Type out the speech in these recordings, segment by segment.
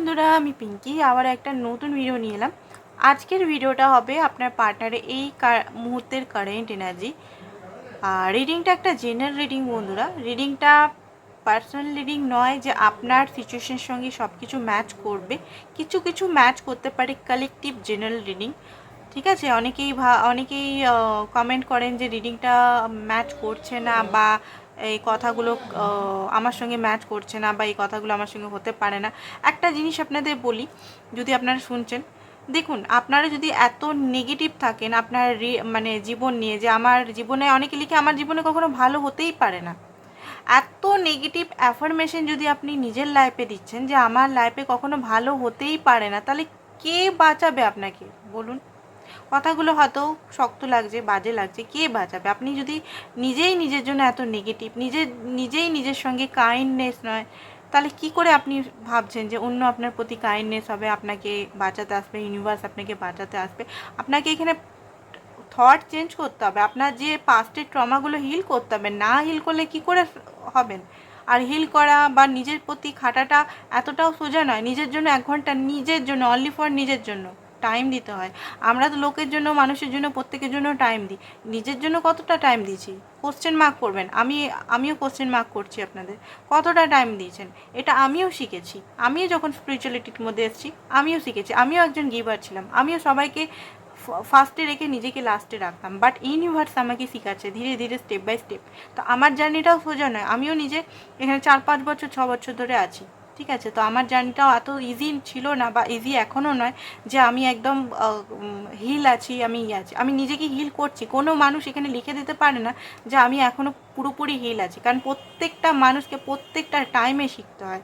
বন্ধুরা, আমি পিঙ্কি। আবার একটা নতুন ভিডিও নিয়ে এলাম। আজকের ভিডিওটা হবে আপনার পার্টনারের এই মুহূর্তের কারেন্ট এনার্জি আর রিডিংটা একটা জেনারেল রিডিং বন্ধুরা। রিডিংটা পার্সোনাল রিডিং নয় যে আপনার সিচুয়েশনের সঙ্গে সব কিছু ম্যাচ করবে। কিছু কিছু ম্যাচ করতে পারে কালেকটিভ জেনারেল রিডিং ঠিক আছে? অনেকেই ভা, অনেকেই কমেন্ট করেন যে রিডিংটা ম্যাচ করছে না বা এই কথাগুলো আমার সঙ্গে ম্যাচ করছে না বা এই কথাগুলো আমার সঙ্গে হতে পারে না। একটা জিনিস আপনাদের বলি, যদি আপনারা শুনছেন, দেখুন, আপনারা যদি এত নেগেটিভ থাকেন আপনার মানে জীবন নিয়ে যে আমার জীবনে, অনেকে লিখে আমার জীবনে কখনো ভালো হতেই পারে না। এত নেগেটিভ অ্যাফার্মেশন যদি আপনি নিজের লাইফে দিচ্ছেন যে আমার লাইফে কখনো ভালো হতেই পারে না, তাহলে কে বাঁচাবে আপনাকে? বলুন। কথাগুলো হয়তো শক্ত লাগছে, বাজে লাগছে, কে বাঁচাবে? আপনি যদি নিজেই নিজের জন্য এত নেগেটিভ নিজে নিজেই নিজের সঙ্গে কাইন্ডনেস নয়, তাহলে কি করে আপনি ভাবছেন যে অন্য আপনার প্রতি কাইন্ডনেস হবে, আপনাকে বাঁচাতে আসবে ইউনিভার্স আপনাকে বাঁচাতে আসবে? আপনাকে এখানে থট চেঞ্জ করতে হবে, আপনার যে পাস্টের ট্রমাগুলো হিল করতে হবে, না হিল করলে কি করে হবেন? আর হিল করা বা নিজের প্রতি খাটাটা এতটাও সোজা নয়, নিজের জন্য এক ঘণ্টা নিজের জন্য অনলি ফর নিজের জন্য। টাইম দিতে হয়। আমরা তো লোকের জন্য, মানুষের জন্য, প্রত্যেকের জন্য টাইম দিই। নিজের জন্য কতটা টাইম দিয়েছি? কোশ্চেন মার্ক করবেন। আমি, আমিও কোশ্চেন মার্ক করছি আপনাদের। কতটা টাইম দিয়েছেন? এটা আমিও শিখেছি। আমিও যখন স্পিরিচুয়ালিটির মধ্যে এসেছি, আমিও শিখেছি। আমিও একজন গিভার ছিলাম। আমিও সবাইকে ফার্স্টে রেখে নিজেকে লাস্টে রাখতাম। বাট ইউনিভার্স আমাকে শেখাচ্ছে ধীরে ধীরে স্টেপ বাই স্টেপ তো আমার জার্নিটাও সোজা নয়। আমিও নিজে এখানে চার, পাঁচ বছর, ছ বছর ধরে আছি। ঠিক আছে, তো আমার জার্নিটাও এত ইজি ছিল না বা ইজি এখনও নয় যে আমি একদম হিল আছি, আমি ইয়ে আছি। আমি নিজেকে হিল করছি। কোনো মানুষ এখানে লিখে দিতে পারে না যে আমি এখনও পুরোপুরি হিল আছি। কারণ প্রত্যেকটা মানুষকে প্রত্যেকটা টাইমে শিখতে হয়।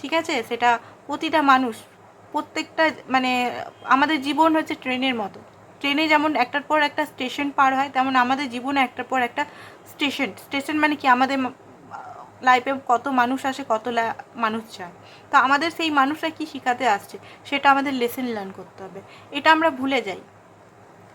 ঠিক আছে? সেটা প্রতিটা মানুষ, প্রত্যেকটা মানে আমাদের জীবন হচ্ছে ট্রেনের মতো। ট্রেনে যেমন একটার পর একটা স্টেশন পার হয়, তেমন আমাদের জীবনে একটার পর একটা স্টেশন স্টেশন মানে কি? আমাদের লাইফে কত মানুষ আসে, কত মানুষ যায়। তো আমাদের সেই মানুষরা কি শেখাতে আসছে? সেটা আমাদের লেসন লার্ন করতে হবে। এটা আমরা ভুলে যাই।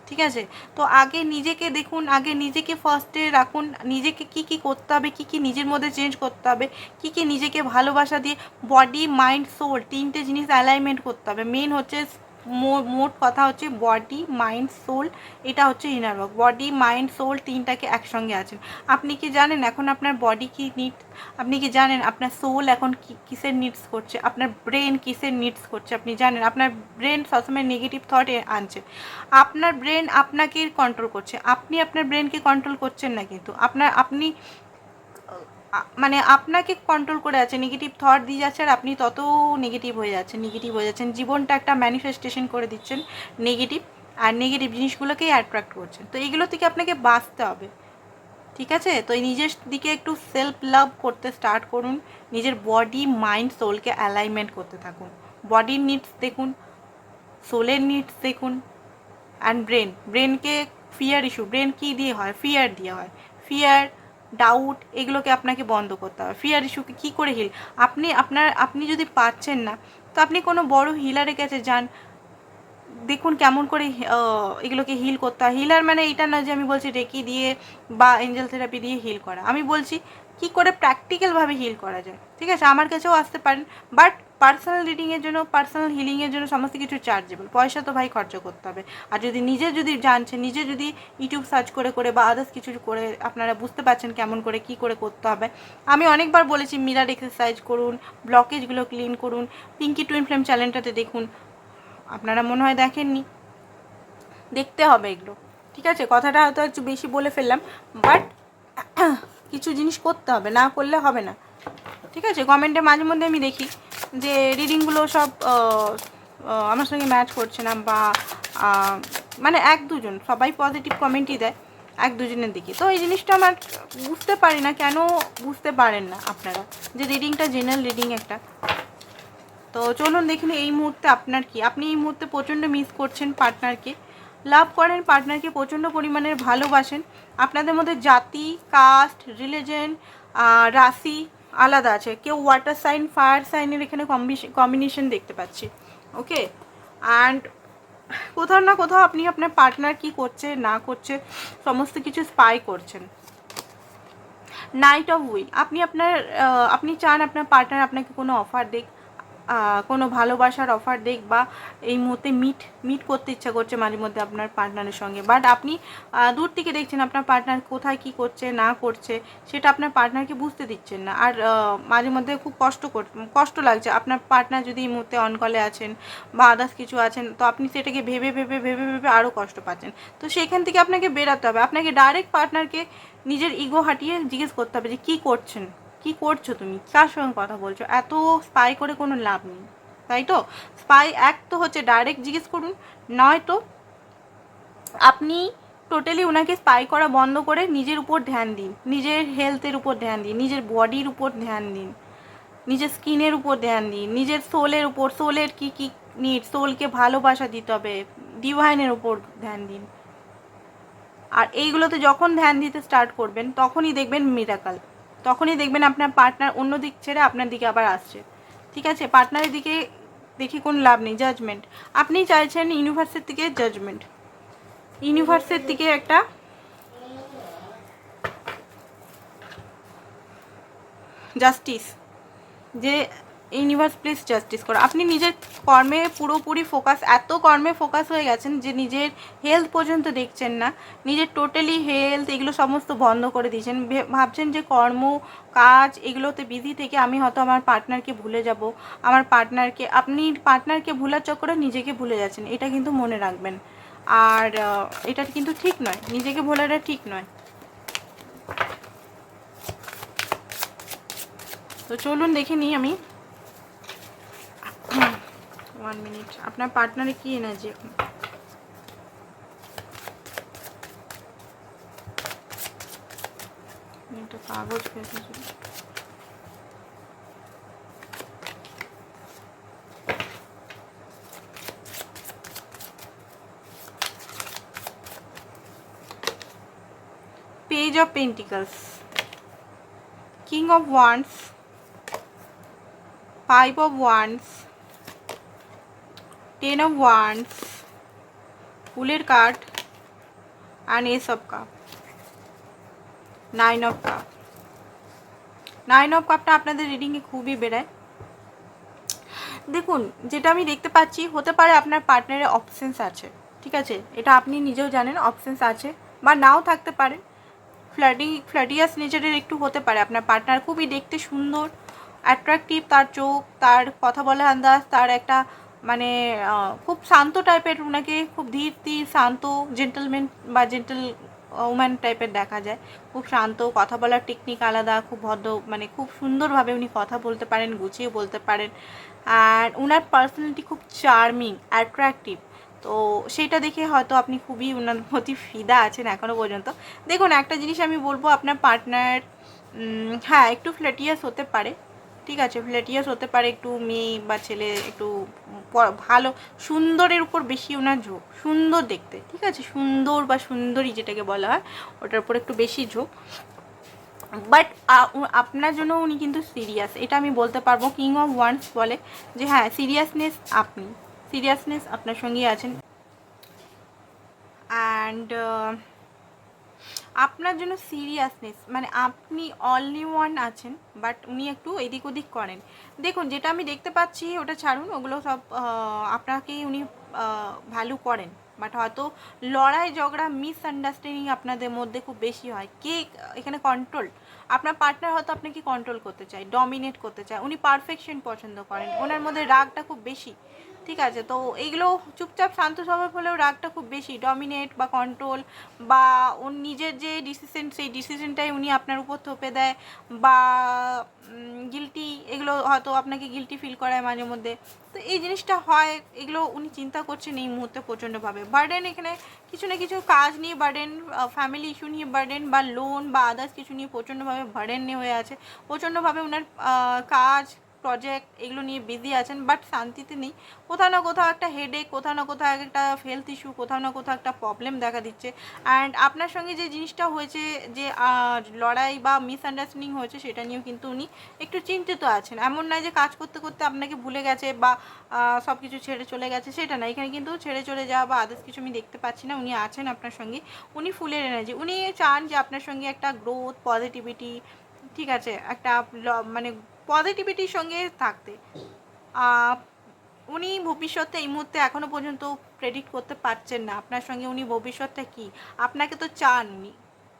ঠিক আছে? তো আগে নিজেকে দেখুন, আগে নিজেকে ফার্স্টে রাখুন। নিজেকে কি কি করতে হবে, কি কি নিজের মধ্যে চেঞ্জ করতে হবে, কি কি নিজেকে ভালোবাসা দিয়ে বডি মাইন্ড সোল তিনটে জিনিস অ্যালাইনমেন্ট করতে হবে। মেন হচ্ছে মোট কথা হচ্ছে বডি মাইন্ড সোল এটা হচ্ছে inner work body mind soul তিনটাকে একসঙ্গে আছেন আপনি কি জানেন এখন আপনার বডি কি নিড আপনি কি জানেন আপনার সোল এখন কিসের নিডস করছে? আপনার ব্রেন কিসের নিডস করছে? আপনি জানেন? আপনার ব্রেন সবসময় নেগেটিভ থট আনছে। আপনার ব্রেন আপনাকে কন্ট্রোল করছে। আপনি আপনার ব্রেনকে কন্ট্রোল করছেন না কিন্তু। আপনার আপনি মানে আপনাকে কন্ট্রোল করে আছে নেগেটিভ থট দিয়ে যাচ্ছে, আর আপনি তত নেগেটিভ হয়ে যাচ্ছেন নেগেটিভ হয়ে যাচ্ছেন। জীবনটা একটা ম্যানিফেস্টেশন করে দিচ্ছেন নেগেটিভ আর নেগেটিভ জিনিসগুলোকেই অ্যাট্রাক্ট করছেন। তো এইগুলো থেকে আপনাকে বাঁচতে হবে, ঠিক আছে? তো এই নিজের দিকে একটু সেলফ লাভ করতে স্টার্ট করুন, নিজের বডি মাইন্ড সোলকে অ্যালাইনমেন্ট করতে থাকুন। বডির নিডস দেখুন সোলের নিডস দেখুন অ্যান্ড ব্রেন ব্রেনকে ফিয়ার ইস্যু ব্রেন কী দিয়ে হয়? ফিয়ার দিয়ে হয়। ফিয়ার ডাউট এগুলোকে আপনাকে বন্ধ করতে হবে। ফিয়ার ইস্যুকে কী করে হিল আপনি, আপনার, আপনি যদি পাচ্ছেন না, তো আপনি কোনো বড় হিলারের কাছে যান। দেখুন কেমন করে এগুলোকে হিল করতে হয়। হিলার মানে এটা না যে আমি বলছি রেকি দিয়ে বা এঞ্জেল থেরাপি দিয়ে হিল করা। আমি বলছি কি করে প্র্যাকটিক্যালভাবে হিল করা যায়। ঠিক আছে? আমার কাছেও আসতে পারেন। বাট পার্সোনাল রিডিংয়ের জন্য পার্সোনাল হিলিংয়ের জন্য সমস্ত কিছু চার্জেবল পয়সা তো ভাই খরচা করতে হবে। আর যদি নিজে যদি জানছেন, নিজে যদি ইউটিউব সার্চ করে করে বা আদার্স কিছু করে আপনারা বুঝতে পারছেন কেমন করে, কি করে করতে হবে। আমি অনেকবার বলেছি মিরার এক্সারসাইজ করুন ব্লকেজগুলো ক্লিন করুন পিঙ্কি টুইন ফ্লেম চ্যানেলটাতে দেখুন। আপনারা মনে হয় দেখেননি। দেখতে হবে এগুলো। ঠিক আছে? কথাটা হয়তো একটু বেশি বলে ফেললাম। বাট কিছু জিনিস করতে হবে, না করলে হবে না। ঠিক আছে? কমেন্টে মাঝে মধ্যে আমি দেখি যে রিডিংগুলো সব আমার সঙ্গে ম্যাচ করছে না বা মানে এক দুজন, সবাই পজিটিভ কমেন্টই দেয় এক দুজনের দিকে। তো এই জিনিসটা আমার বুঝতে পারি না, কেন বুঝতে পারেন না আপনারা? যে রিডিংটা জেনারেল রিডিং একটা। তো চলুন দেখুন এই মুহূর্তে আপনার কি? আপনি এই মুহূর্তে প্রচণ্ড মিস করছেন পার্টনারকে লাভ করেন পার্টনারকে প্রচণ্ড পরিমাণের ভালোবাসেন। আপনাদের মধ্যে জাতি কাস্ট রিলিজন রাশি আলাদা আছে। কেউ ওয়াটার সাইন ফায়ার সাইনের এখানে কম্বিনেশন দেখতে পাচ্ছি। ওকে? অ্যান্ড কোথাও না কোথাও আপনি আপনার পার্টনার কি করছে না করছে সমস্ত কিছু স্পাই করছেন। নাইট অফ উইল আপনি আপনার আপনি চান আপনার পার্টনার আপনাকে কোনো অফার আহ, কোনো ভালোবাসার অফার দেখ বা এই মুহূর্তে মিট মিট করতে ইচ্ছা করছে মাঝে মধ্যে আপনার পার্টনারের সঙ্গে। বাট আপনি দূর থেকে দেখছেন আপনার পার্টনার কোথায়, কি করছে, না করছে, সেটা আপনার পার্টনারকে বুঝতে দিচ্ছেন না। আর মাঝে মধ্যে খুব কষ্ট কর, কষ্ট লাগছে। আপনার পার্টনার যদি এই মুহূর্তে অনকলে আছেন বা আদার্স কিছু আছেন, তো আপনি সেটাকে ভেবে ভেবে ভেবে ভেবে আরও কষ্ট পাচ্ছেন। তো সেখান থেকে আপনাকে বেরাতে হবে। আপনাকে ডাইরেক্ট পার্টনারকে নিজের ইগো হাঁটিয়ে জিজ্ঞেস করতে হবে যে কী করছেন? কি করছ তুমি? কার সঙ্গে কথা বলছো? এত স্পাই করে কোনো লাভ নেই, তাই তো? স্পাই এক তো হচ্ছে ডাইরেক্ট জিজ্ঞেস করুন নয়তো আপনি টোটালি ওনাকে স্পাই করা বন্ধ করে নিজের উপর ধ্যান দিন, নিজের হেলথের উপর ধ্যান দিন, নিজের বডির উপর ধ্যান দিন, নিজের স্কিনের উপর ধ্যান দিন, নিজের সোলের উপর সোলের কি কি নিড সোলকে ভালোবাসা দিতে হবে ডিভাইনের উপর ধ্যান দিন। আর এইগুলোতে যখন ধ্যান দিতে স্টার্ট করবেন, তখনই দেখবেন মিরাকাল তখনই দেখবেন আপনার পার্টনার অন্য দিক ছেড়ে আপনার দিকে আবার আসছে। ঠিক আছে? পার্টনারের দিকে দেখি কোনো লাভ নেই জাজমেন্ট আপনি চাইছেন ইউনিভার্সের দিকে জাজমেন্ট ইউনিভার্সের দিকে একটা জাস্টিস যে ইউনিভার্স প্লিজ জাস্টিস করো। আপনি নিজের কর্মে পুরোপুরি ফোকাস এত কর্মে ফোকাস হয়ে গেছেন যে নিজের হেলথ পর্যন্ত দেখছেন না, নিজের টোটালি হেলথ এগুলো সমস্ত বন্ধ করে দিয়েছেন। ভাবছেন যে কর্ম, কাজ, এগুলোতে বিজি থেকে আমি হয়তো আমার পার্টনারকে ভুলে যাব, আমার পার্টনারকে আপনি পার্টনারকে ভুলার চক্করে নিজেকে ভুলে যাচ্ছেন, এটা কিন্তু মনে রাখবেন। আর এটা কিন্তু ঠিক নয়, নিজেকে ভোলাটা ঠিক নয়। তো চলুন দেখে নিই আমি। ওয়ান মিনিট আপনার পার্টনারে কি এনার্জি এখন একটা কাগজ পেয়েছে Page of Pentacles, King of Wands, Five of Wands, Ten of Wands, ফুলের card and ace of cup nine of cup nine of কাপটা আপনাদের রিডিংয়ে খুবই বেড়ায়। দেখুন যেটা আমি দেখতে পাচ্ছি হতে পারে আপনার পার্টনারের অপশনস আছে ঠিক আছে? এটা আপনি নিজেও জানেন অপশনস আছে বা নাও থাকতে পারে। ফ্ল্যাটি ফ্ল্যাটিয়াস নেচারের একটু হতে পারে। আপনার পার্টনার খুবই দেখতে সুন্দর অ্যাট্রাকটিভ তার চোখ তার কথা বলার আন্দাজ তার একটা মানে খুব শান্ত টাইপের ওনাকে খুব ধীর স্থির শান্ত জেন্টলম্যান বা জেন্টল ওম্যান টাইপের দেখা যায়। খুব শান্ত, কথা বলার টেকনিক আলাদা, খুব ভদ্র মানে খুব সুন্দরভাবে উনি কথা বলতে পারেন, গুছিয়ে বলতে পারেন। আর ওনার পার্সোনালিটি খুব চার্মিং অ্যাট্রাকটিভ তো সেটা দেখে হয়তো আপনি খুবই ওনার প্রতি ফিদা আছেন এখনও পর্যন্ত। দেখুন, একটা জিনিস আমি বলব, আপনার পার্টনার হ্যাঁ একটু ফ্ল্যাটিয়াস হতে পারে। ঠিক আছে ফ্ল্যাটিয়াস হতে পারে একটু মেয়ে বা ছেলে, একটু ভালো, সুন্দরের উপর বেশি ওনার ঝোঁক, সুন্দর দেখতে, ঠিক আছে? সুন্দর বা সুন্দরী যেটাকে বলা হয়, ওটার উপর একটু বেশি ঝোঁক। বাট আপনার জন্য উনি কিন্তু সিরিয়াস এটা আমি বলতে পারব কিং অফ ওয়ান্স বলে, যে হ্যাঁ সিরিয়াসনেস আপনি সিরিয়াসনেস আপনার সঙ্গেই আছেন। অ্যান্ড আপনার জন্য সিরিয়াসনেস মানে আপনি অনলি ওয়ান আছেন বাট উনি একটু এদিক ওদিক করেন। দেখুন, যেটা আমি দেখতে পাচ্ছি, ওটা ছাড়ুন, ওগুলো সব আপনাকেই উনি ভ্যালু করেন। বাট হয়তো লড়াই, ঝগড়া মিসআন্ডারস্ট্যান্ডিং আপনাদের মধ্যে খুব বেশি হয়। কে, এখানে কন্ট্রোল আপনার পার্টনার হয়তো আপনাকে কন্ট্রোল করতে চায় ডমিনেট করতে চায়। উনি পারফেকশন পছন্দ করেন। ওনার মধ্যে রাগটা খুব বেশি। ঠিক আছে? তো এইগুলো চুপচাপ শান্ত স্বভাব হলেও রাগটা খুব বেশি। ডমিনেট বা কন্ট্রোল বা ওর নিজের যে ডিসিশন সেই ডিসিশনটাই উনি আপনার উপর থোপে দেয় বা গিলটি এগুলো হয়তো আপনাকে গিলটি ফিল করায় মাঝে মধ্যে। তো এই জিনিসটা হয়, এগুলো উনি চিন্তা করছেন এই মুহূর্তে প্রচণ্ডভাবে। বার্ডেন এখানে কিছু না কিছু কাজ নিয়ে বার্ডেন ফ্যামিলি ইস্যু নিয়ে বার্ডেন বা লোন বা আদার্স কিছু নিয়ে প্রচণ্ডভাবে বার্ডেন নিয়ে হয়ে আছে। প্রচণ্ডভাবে ওনার কাজ প্রজেক্ট এগুলো নিয়ে বিজি আছেন বাট শান্তিতে নেই। কোথাও না কোথাও একটা হেডেক কোথাও না কোথাও একটা হেলথ ইস্যু কোথাও না কোথাও একটা প্রবলেম দেখা দিচ্ছে। অ্যান্ড আপনার সঙ্গে যে জিনিসটা হয়েছে যে লড়াই বা মিসআন্ডারস্ট্যান্ডিং হয়েছে সেটা নিয়েও কিন্তু উনি একটু চিন্তিত আছেন। এমন নয় যে কাজ করতে করতে আপনাকে ভুলে গেছে বা সব কিছু ছেড়ে চলে গেছে, সেটা না। এখানে কিন্তু ছেড়ে চলে যাওয়া বা আদার্স কিছু আমি দেখতে পাচ্ছি না, উনি আছেন আপনার সঙ্গে। উনি ফুলের এনার্জি উনি চান যে আপনার সঙ্গে একটা গ্রোথ পজিটিভিটি ঠিক আছে? একটা মানে পজিটিভিটির সঙ্গে থাকতে। উনি ভবিষ্যতে এই মুহূর্তে এখনও পর্যন্ত প্রেডিক্ট করতে পারছেন না। আপনার সঙ্গে উনি ভবিষ্যৎটা কি? আপনাকে তো চান উনি,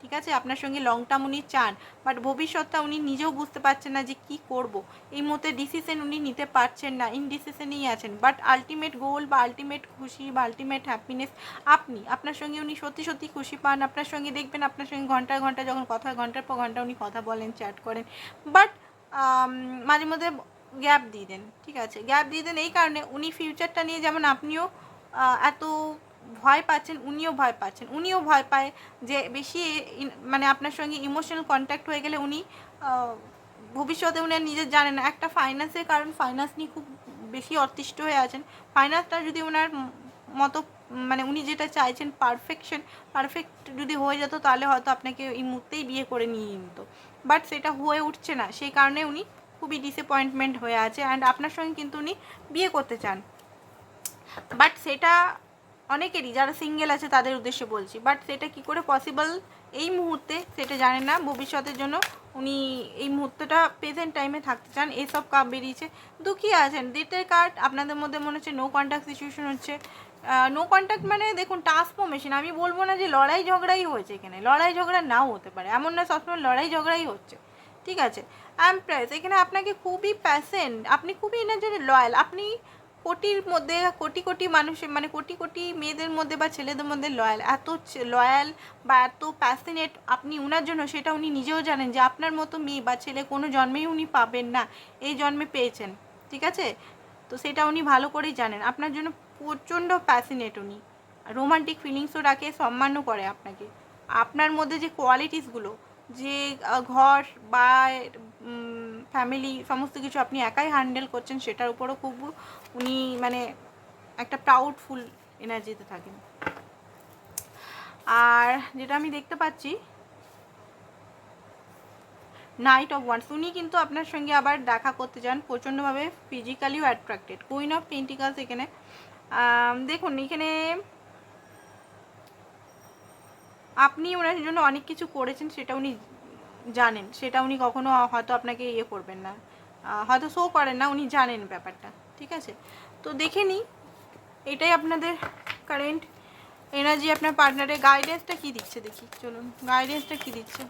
ঠিক আছে? আপনার সঙ্গে লং টার্ম উনি চান বাট ভবিষ্যৎটা উনি নিজেও বুঝতে পারছেন না যে কি করব। এই মুহূর্তে ডিসিশন উনি নিতে পারছেন না ইনডিসিশনেই আছেন। বাট আলটিমেট গোল বা আলটিমেট খুশি বা আলটিমেট হ্যাপিনেস আপনি, আপনার সঙ্গে উনি সত্যি সত্যি খুশি পান, আপনার সঙ্গে দেখবেন, আপনার সঙ্গে ঘণ্টার ঘণ্টা, যখন কথা ঘণ্টার পর ঘণ্টা উনি কথা বলেন চ্যাট করেন। বাট মাঝে মধ্যে গ্যাপ দিয়ে দেন, ঠিক আছে? গ্যাপ দিয়ে দেন এই কারণে উনি ফিউচারটা নিয়ে যেমন আপনিও এত ভয় পাচ্ছেন, উনিও ভয় পাচ্ছেন। উনিও ভয় পায় যে বেশি মানে আপনার সঙ্গে ইমোশনাল কন্ট্যাক্ট হয়ে গেলে উনি ভবিষ্যতে উনি নিজের জানেন না। একটা ফাইন্যান্সের কারণ ফাইন্যান্স নিয়ে খুব বেশি অতিষ্ঠ হয়ে আছেন। ফাইন্যান্সটা যদি ওনার মতো মানে উনি যেটা চাইছেন পারফেকশন পারফেক্ট যদি হয়ে যেত তাহলে হয়তো আপনাকে এই মুহূর্তেই বিয়ে করে নিয়ে নিত বাট সেটা হয়ে উঠছে না, সেই কারণে উনি খুবই ডিসঅ্যাপয়েন্টমেন্ট হয়ে আছে অ্যান্ড আপনার সঙ্গে কিন্তু উনি বিয়ে করতে চান। বাট সেটা অনেকেরই যারা সিঙ্গেল আছে তাদের উদ্দেশ্যে বলছি। বাট সেটা কি করে পসিবল এই মুহূর্তে সেটা জানে না, ভবিষ্যতের জন্য উনি এই মুহূর্তটা প্রেজেন্ট টাইমে থাকতে চান, এসব কাপ বেরিয়েছে, দুঃখী আছেন। ডেটের কার্ড, আপনাদের মধ্যে মনে হচ্ছে নো কন্ট্যাক্ট সিচুয়েশন হচ্ছে। নো কন্ট্যাক্ট মানে দেখুন ট্রান্সফরমেশন আমি বলব না যে লড়াই ঝগড়াই হয়েছে এখানে, লড়াই ঝগড়া নাও হতে পারে, এমন না সবসময় লড়াই ঝগড়াই হচ্ছে, ঠিক আছে? অ্যাম্প্রেস এখানে আপনাকে খুবই প্যাসেন্ট আপনি খুবই এনার জন্য লয়াল আপনি কোটির মধ্যে, কোটি কোটি মানুষের মানে কোটি কোটি মেয়েদের মধ্যে বা ছেলেদের মধ্যে লয়াল এত লয়াল বা এত প্যাসিনেট আপনি উনার জন্য, সেটা উনি নিজেও জানেন যে আপনার মতো মেয়ে বা ছেলে কোনো জন্মেই উনি পাবেন না, এই জন্মে পেয়েছেন, ঠিক আছে? তো সেটা উনি ভালো করেই জানেন, আপনার জন্য প্রচণ্ড প্যাসিনেট উনি। রোমান্টিক ফিলিংসও রাখে, সম্মানও করে আপনাকে। আপনার মধ্যে যে কোয়ালিটিসগুলো যে ঘর বা ফ্যামিলি সমস্ত কিছু আপনি একাই হ্যান্ডেল করছেন, সেটার উপরও খুব উনি মানে একটা প্রাউডফুল এনার্জিতে থাকেন। আর যেটা আমি দেখতে পাচ্ছি নাইট অফ ওয়ান্স উনি কিন্তু আপনার সঙ্গে আবার দেখা করতে চান প্রচণ্ডভাবে ফিজিক্যালিও অ্যাট্রাক্টেড কুইন অফ পেন্টিকালস এখানে দেখুন, এখানে আপনি ওনার জন্য অনেক কিছু করেছেন, সেটা উনি জানেন। সেটা উনি কখনো হয়তো আপনাকে ইয়ে করবেন না। হয়তো শো করেন না, উনি জানেন ব্যাপারটা, ঠিক আছে? তো দেখে নিই, এটাই আপনাদের কারেন্ট এনার্জি আপনার পার্টনারের গাইডেন্সটা কী দিচ্ছে দেখি, চলুন গাইডেন্সটা কী দিচ্ছে?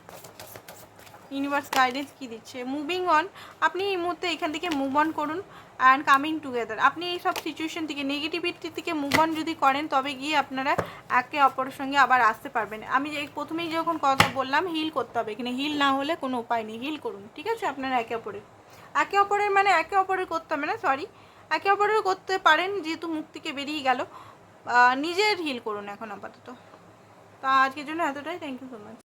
ইউনিভার্স গাইডেন্স কী দিচ্ছে? মুভিং অন আপনি এই মুহূর্তে এখান থেকে মুভ অন করুন অ্যান্ড কামিং টুগেদার আপনি এই সব সিচুয়েশন থেকে নেগেটিভিটি থেকে মুভ অন যদি করেন, তবে গিয়ে আপনারা একে অপরের সঙ্গে আবার আসতে পারবেন। আমি যে প্রথমেই যখন কথা বললাম হিল করতে হবে। এখানে হিল না হলে কোনো উপায় নেই। হিল করুন, ঠিক আছে? আপনারা একে অপরের একে অপরের মানে একে অপরের করতে হবে না সরি একে অপরের করতে পারেন, যেহেতু মুখ থেকে বেরিয়ে গেল। নিজের হিল করুন এখন আপাতত। তা আজকের জন্য এতটাই। Thank you so much